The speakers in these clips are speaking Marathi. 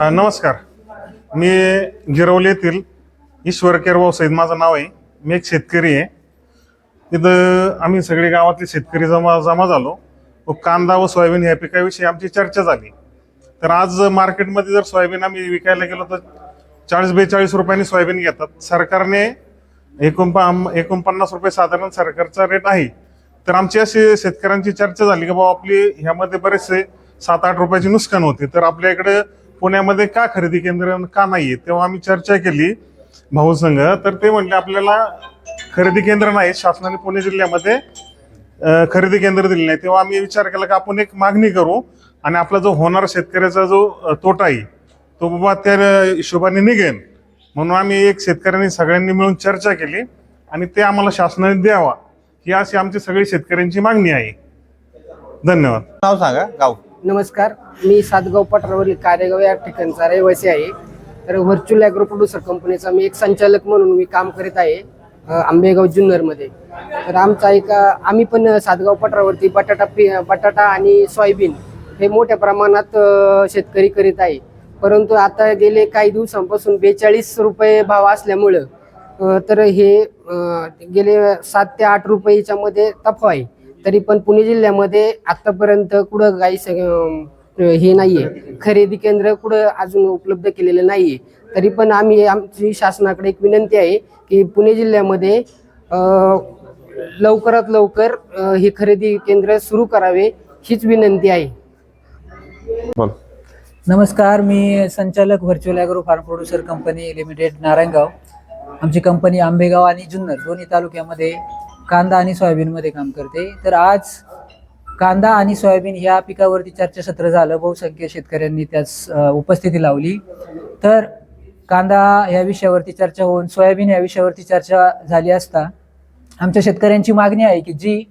अ, नमस्कार. मी गिरवली येथील ईश्वर केरभाऊ सईद. माझं नाव आहे. मी एक शेतकरी आहे. तिथं आम्ही सगळे गावातले शेतकरी जमा जमा झालो. व कांदा व सोयाबीन या पिकाविषयी आमची चर्चा झाली. तर आज मार्केटमध्ये जर सोयाबीन आम्ही विकायला गेलो तर चाळीस बेचाळीस रुपयांनी सोयाबीन घेतात. सरकारने एकोणपा एकोणपन्नास रुपये साधारण सरकारचा रेट आहे. तर आमची अशी शेतकऱ्यांची चर्चा झाली की बाबा आपली ह्यामध्ये बरेचसे सात आठ रुपयाची नुकसान होते. तर आपल्या इकडे पुण्यामध्ये का खरेदी केंद्र का नाहीये? तेव्हा आम्ही चर्चा केली भाऊ संघ. तर ते म्हणले आपल्याला खरेदी केंद्र नाही शासनाने पुणे जिल्ह्यामध्ये खरेदी केंद्र दिले नाही तेव्हा आम्ही विचार केला की आपण एक मागणी करू आणि आपला जो होणार शेतकऱ्याचा जो तोटा आहे तो बाबा त्या हिशोबाने निघेन. म्हणून आम्ही एक शेतकऱ्यांनी सगळ्यांनी मिळून चर्चा केली आणि ते आम्हाला शासनाने द्यावा. ही अशी आमची सगळी शेतकऱ्यांची मागणी आहे. धन्यवाद. नाव सांगा गाव. नमस्कार मी सातगाव पठारावरील कार्यगाव या ठिकाणचा रहिवासी आहे. तर व्हर्च्युअल ॲग्रो प्रोड्युसर कंपनीचा मी एक संचालक म्हणून मी काम करीत आहे आंबेगाव जुन्नरमध्ये तर आमचा एक आम्ही पण सातगाव पठारावरती बटाटा पी बटाटा आणि सोयाबीन हे मोठ्या प्रमाणात शेतकरी करीत आहे. परंतु आता गेले काही दिवसांपासून बेचाळीस रुपये भाव असल्यामुळं तर हे गेले सात ते आठ रुपयेच्या मध्ये तफा आहे. तरी पण पुणे जिल्ह्यामध्ये आतापर्यंत कुठं अं, हे नाहीये. खरेदी केंद्र कुठं अजून उपलब्ध केलेलं नाहीये. तरी पण आम्ही आमची शासनाकडे एक विनंती आहे की पुणे जिल्ह्यामध्ये लवकरात लवकर हे खरेदी केंद्र सुरू करावे हीच विनंती आहे. नमस्कार मी संचालक virtual agro farm producer company limited Narayangaon. आमची कंपनी आंबेगाव आणि जुन्नर दोन्ही तालुक्यामध्ये कांदा आणि सोयाबीनमध्ये काम करते. तर आज कांदा आणि सोयाबीन या पिकावरती चर्चासत्र झालं. बहुसंख्य शेतकऱ्यांनी त्यास उपस्थिती लावली. तर कांदा या विषयावरती चर्चा होऊन सोयाबीन या विषयावरती चर्चा झाली असता आमच्या शेतकऱ्यांची मागणी आहे की जी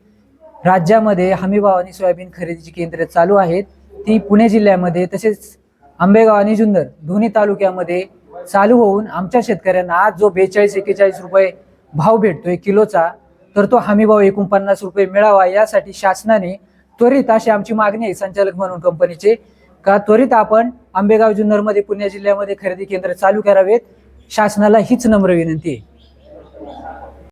राज्यामध्ये हमीभाव आणि सोयाबीन खरेदीची केंद्रे चालू आहेत ती पुणे जिल्ह्यामध्ये तसेच आंबेगाव आणि जुन्नर दोन्ही तालुक्यामध्ये चालू होऊन आमच्या शेतकऱ्यांना आज जो बेचाळीस एक्केचाळीस रुपये भाव भेटतोय किलोचा तर तो हमीभाव एकोणपन्नास रुपये मिळावा यासाठी शासनाने त्वरित अशी आमची मागणी आहे संचालक म्हणून कंपनीचे. का त्वरित आपण आंबेगाव जुन्नरमध्ये पुणे जिल्ह्यामध्ये खरेदी केंद्र चालू करावेत शासनाला हीच नम्र विनंती आहे.